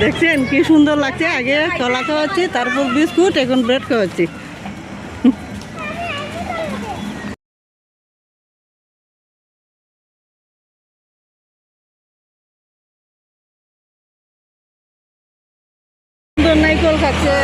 দেখছেন কি সুন্দর লাগছে? আগে কলা খাওয়াচ্ছি তারপর বিস্কুট এখন ব্রেড খাওয়াচ্ছি। খাচ্ছে।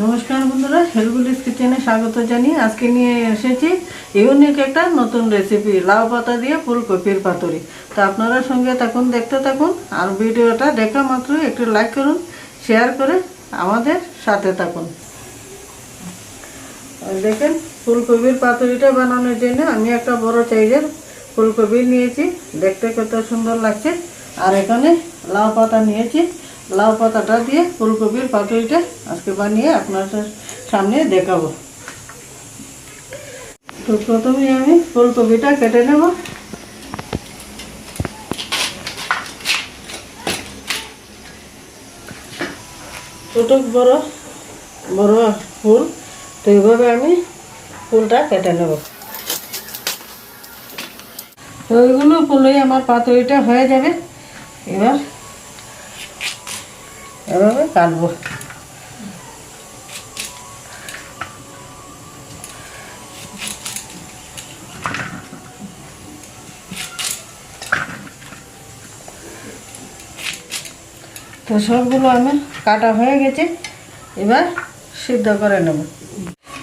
নমস্কার বন্ধুরা হেলগুলিস কিচেনে স্বাগত জানিয়ে আজকে নিয়ে এসেছি ইউনিক একটা নতুন রেসিপি লাউ পাতা দিয়ে ফুলকপির পাতুরি। তো আপনারা সঙ্গে থাকুন, দেখতে থাকুন, আর ভিডিওটা দেখা মাত্র একটু লাইক করুন শেয়ার করে আমাদের সাথে থাকুন। দেখেন, ফুলকপির পাতুরিটা বানানোর জন্য আমি একটা বড় সাইজের ফুলকপি নিয়েছি। দেখতে কত সুন্দর লাগছে। আর এখানে লাউ পাতা নিয়েছি। লাউ পাতাটা দিয়ে ফুলকপির পাতুরিটা আজকে বানিয়ে আপনাদের সামনে দেখাবো। তো প্রথমে আমি ফুলকপিটা কেটে নেব। ছোটো বড় বড় ফুল, তো এইভাবে আমি ফুলটা কেটে নেব। তো ওইগুলো ফুলেই আমার পাতুরিটা হয়ে যাবে। এবার এভাবে কাটবো। তো সবগুলো আমার কাটা হয়ে গেছে, এবার সিদ্ধ করে নেব।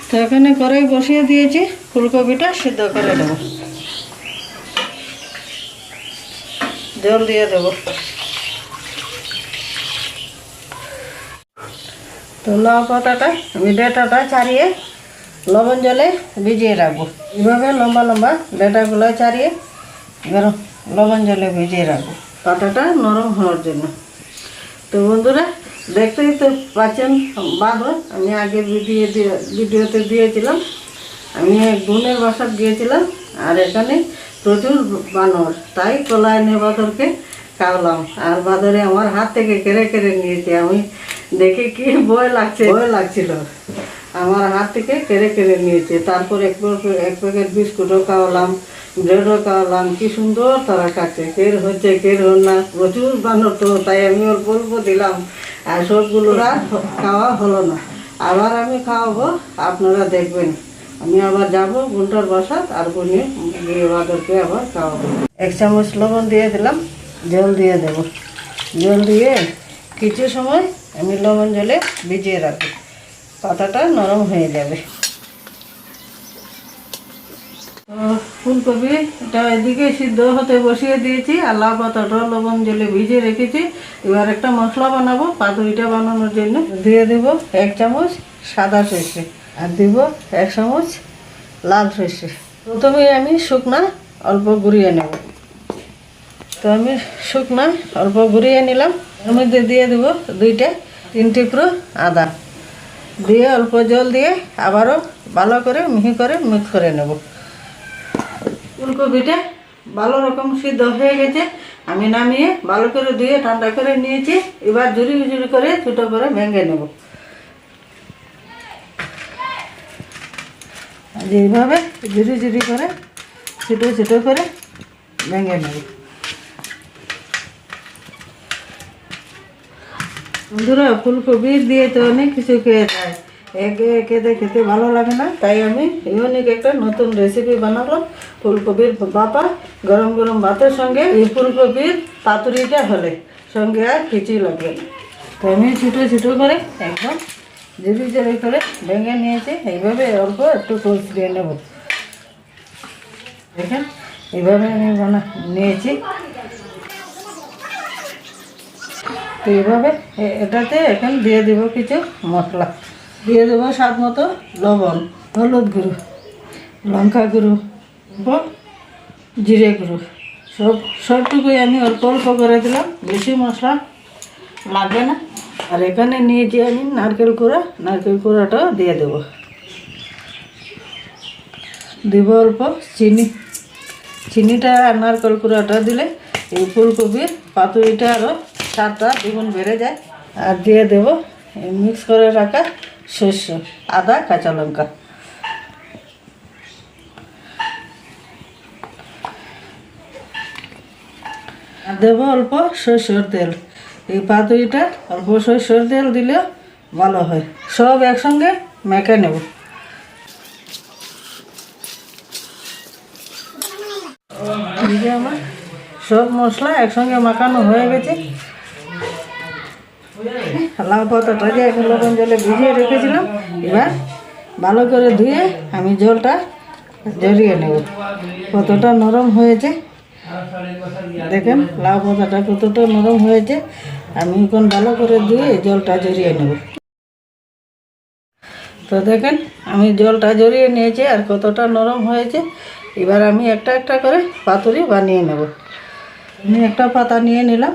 তো এখানে কড়াই বসিয়ে দিয়েছি, ফুলকপিটা সিদ্ধ করে নেব। জল দিয়ে দেবো। তো লাউ পাতাটা ডেটাটা ছাড়িয়ে লবণ জলে ভিজিয়ে রাখব। এভাবে লম্বা লম্বা ডেটাগুলো ছাড়িয়ে এবার লবণ জলে ভিজিয়ে রাখব। পাতাটা নরম হওয়ার জন্য। তো বন্ধুরা, দেখতেই তো পাচ্ছেন বাঁধন আমি আগের ভিডিও ভিডিওতে দিয়েছিলাম। আমি বোনের বাসাত গিয়েছিলাম আর এখানে প্রচুর বানর, তাই কলা এনে বাঁদরকে খাওয়ালাম। আর বাঁদরে আমার হাত থেকে কেড়ে কেড়ে নিয়েছে, আমি দেখে কি ভয় লাগছে। ভয় লাগছিল। আমার হাত থেকে কেড়ে কেড়ে নিয়েছে, তারপর এক প্যাকেট বিস্কুটও খাওয়ালাম। খাওয়ালাম কি সুন্দর, তারা খাচ্ছে কের হচ্ছে কের না। প্রচুর বানর তো, তাই আমি অল্প অল্প দিলাম। আর সবগুলো আর খাওয়া হলো না। আবার আমি খাওয়াবো, আপনারা দেখবেন। আমি আবার যাব গুন্টার বাসাত আর গিয়ে বাদরকে আবার খাওয়াবো। এক চামচ লবণ দিয়ে দিলাম, জল দিয়ে দেব। জল দিয়ে কিছু সময় আমি লবণ জলে ভিজিয়ে রাখব। পাতাটা নরম হয়ে যাবে। ফুলকপি, এটা এদিকে সিদ্ধ হতে বসিয়ে দিয়েছি, আর লাউ পাতাটা লবণ জলে ভিজিয়ে রেখেছি। এবার একটা মশলা বানাবো, পাতুরিটা বানানোর জন্য। দিয়ে দেব এক চামচ সাদা সর্ষে, আর দিব এক চামচ লাল সর্ষে। প্রথমে আমি শুকনা অল্প গুঁড়িয়ে নেব। তো আমি শুকনা অল্প ঘুরিয়ে নিলাম। এর মধ্যে দিয়ে দেবো দুইটা, তিন টুকরো আদা। দিয়ে অল্প জল দিয়ে আবারও ভালো করে মিহি করে মিক্স করে নেব। ফুলকপিটা ভালো রকম সিদ্ধ হয়ে গেছে। আমি নামিয়ে ভালো করে ধুয়ে ঠান্ডা করে নিয়েছি। এবার জুড়ি ঝুরি করে ছোটো করে ভেঙে নেব। এইভাবে জুড়ি ঝুরি করে ছোটো ছোটো করে ভেঙে নেব। বন্ধুরা, ফুলকপি দিয়ে তো অনেক কিছু খেয়ে যায়। একে খেতে খেতে ভালো লাগে না। তাই আমি ইউনিক একটা নতুন রেসিপি বানালাম। ফুলকপির বাপা গরম গরম ভাতের সঙ্গে, এই ফুলকপির পাতুরিটা হলে সঙ্গে আর কিছুই লাগবে তো আমি ছোটো ছোটো করে একদম জেরি জেরি করে ভেঙে নিয়েছি, এইভাবে অল্প একটু টোস্ট দিয়ে নেব। দেখেন, এইভাবে আমি বানা, নিয়েছি। তো এইভাবে এটাতে এখন দিয়ে দেবো কিছু মশলা। দিয়ে দেবো স্বাদ মতো লবণ, হলুদ গুঁড়ো, লঙ্কা গুঁড়ো। জিরে গুঁড়ো। সব, সবটুকুই আমি অল্প অল্প করে দিলাম, বেশি মশলা লাগবে না। আর এখানে নিয়ে নিয়েছি আমি নারকেল কুড়া, নারকেল কুড়াটাও দিয়ে দেবো। দিব অল্প চিনি। চিনিটা আর নারকেল কুড়াটা দিলে এই ফুলকপির পাতুরিটা আরও স্বাদটা দ্বিগুণ বেড়ে যায়। আর দিয়ে দেব মিক্স করে রাখা শস্য, আদা, কাঁচা লঙ্কা। আর দেবো অল্প সরষের তেল। এই পাতুরিটা অল্প সরষের তেল দিলেও ভালো হয়। সব একসঙ্গে মেখে নেব। সব মশলা একসঙ্গে মাখানো হয়ে গেছে। লাউ পাতাটা যে এখন লবণ জলে ভিজিয়ে রেখেছিলাম, এবার ভালো করে ধুয়ে আমি জলটা জড়িয়ে নেব। কতটা নরম হয়েছে। দেখেন, লাউ পাতাটা কতটা নরম হয়েছে। আমি এখন ভালো করে ধুয়ে জলটা জড়িয়ে নেব। তো দেখেন, আমি জলটা জড়িয়ে নিয়েছি আর কতটা নরম হয়েছে। এবার আমি একটা একটা করে পাতুরি বানিয়ে নেব। আমি একটা পাতা নিয়ে নিলাম।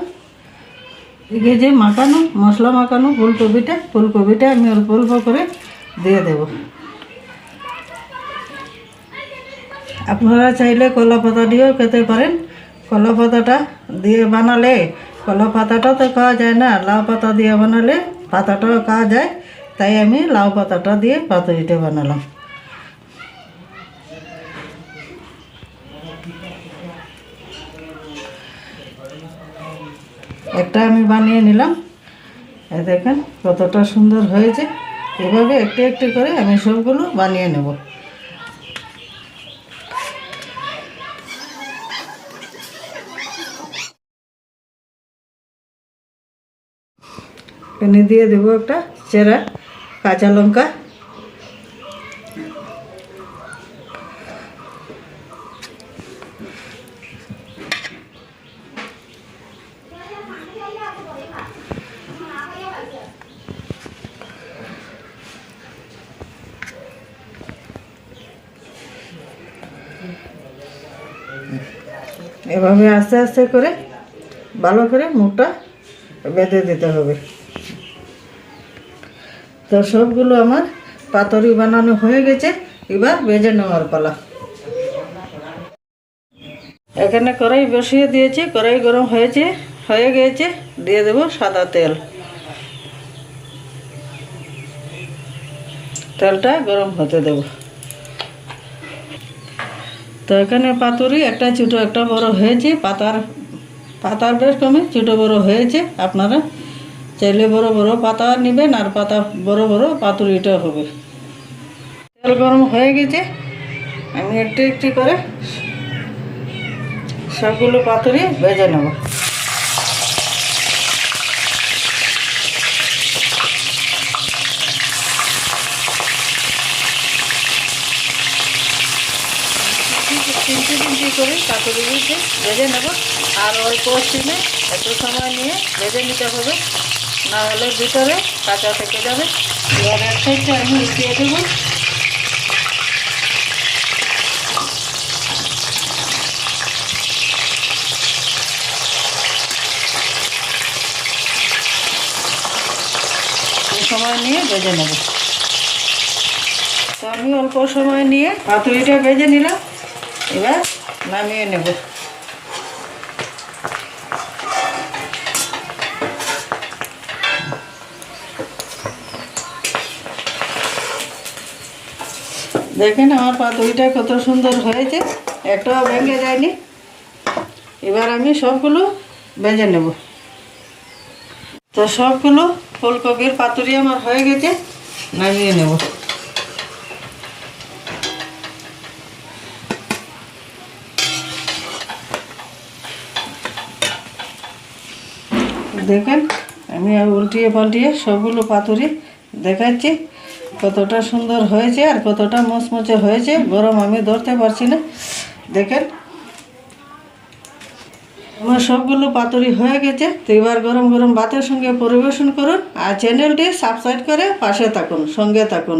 এদিকে যে মাখানো, মশলা মাখানো ফুলকপিটা ফুলকপিটা আমি অল্প অল্প করে দিয়ে দেব। আপনারা চাইলে কলা পাতা দিয়েও খেতে পারেন। কলা পাতাটা দিয়ে বানালে কলা পাতাটা তো খাওয়া যায় না, লাউ পাতা দিয়ে বানালে পাতাটাও খাওয়া যায়, তাই আমি লাউ পাতাটা দিয়ে পাতুরিটা বানালাম। একটা আমি বানিয়ে নিলাম। এই দেখেন কতটা সুন্দর হয়েছে। এভাবে একটু একটু করে আমি সবগুলো বানিয়ে নেব। এখানে দিয়ে দেবো একটা চেরা, কাঁচা লঙ্কা। এভাবে আস্তে আস্তে করে ভালো করে মুখটা বেঁধে দিতে হবে। তো সবগুলো আমার পাতরি বানানো হয়ে গেছে। এবার বেজে নেওয়ার পালা। এখানে কড়াই বসিয়ে দিয়েছি, কড়াই গরম হয়েছে, হয়ে গিয়েছে দিয়ে দেবো সাদা তেল। তেলটা গরম হতে দেবো। তো এখানে পাতুরি একটা ছোটো, একটা বড় হয়েছে, পাতার পাতার বেশ কমে ছোটো বড় হয়েছে, আপনারা চাইলে বড় বড় পাতা নেবেন আর পাতা বড় বড় পাতুরিটা হবে। তেল গরম হয়ে গেছে, আমি একটু একটু করে সবগুলো পাতুরি ভেজে নেব। তিনটি তিনটি করে পাতুরিগুলোকে ভেজে নেব। আর অল্প স্টিমে একটু সময় নিয়ে ভেজে নিতে হবে। না হলে ভিতরে কাঁচা থেকে যাবে। এবার এক সাইডটা আমি উঠিয়ে দেবো। সময় নিয়ে বেজে নেব। তো আমি অল্প সময় নিয়ে পাতুরিটা বেজে নিলাম। এবার নামিয়ে নেব। দেখেন আমার পাতুরিটা কত সুন্দর হয়েছে, একটাও ভেঙে যায়নি। এবার আমি সবগুলো ভেজে নেব। তো সবগুলো ফুলকপির পাতুরি আমার হয়ে গেছে, নামিয়ে নেব। দেখেন, আমি আর উল্টিয়ে পাল্টিয়ে সবগুলো পাতুরি দেখাচ্ছি। কতটা সুন্দর হয়েছে আর কতটা মচমচে হয়েছে গরম আমি ধরতে পারছি না। দেখেন, আমার সবগুলো পাতুরি হয়ে গেছে। তো এবার গরম গরম ভাতের সঙ্গে পরিবেশন করুন আর চ্যানেলটি সাবস্ক্রাইব করে পাশে থাকুন, সঙ্গে থাকুন।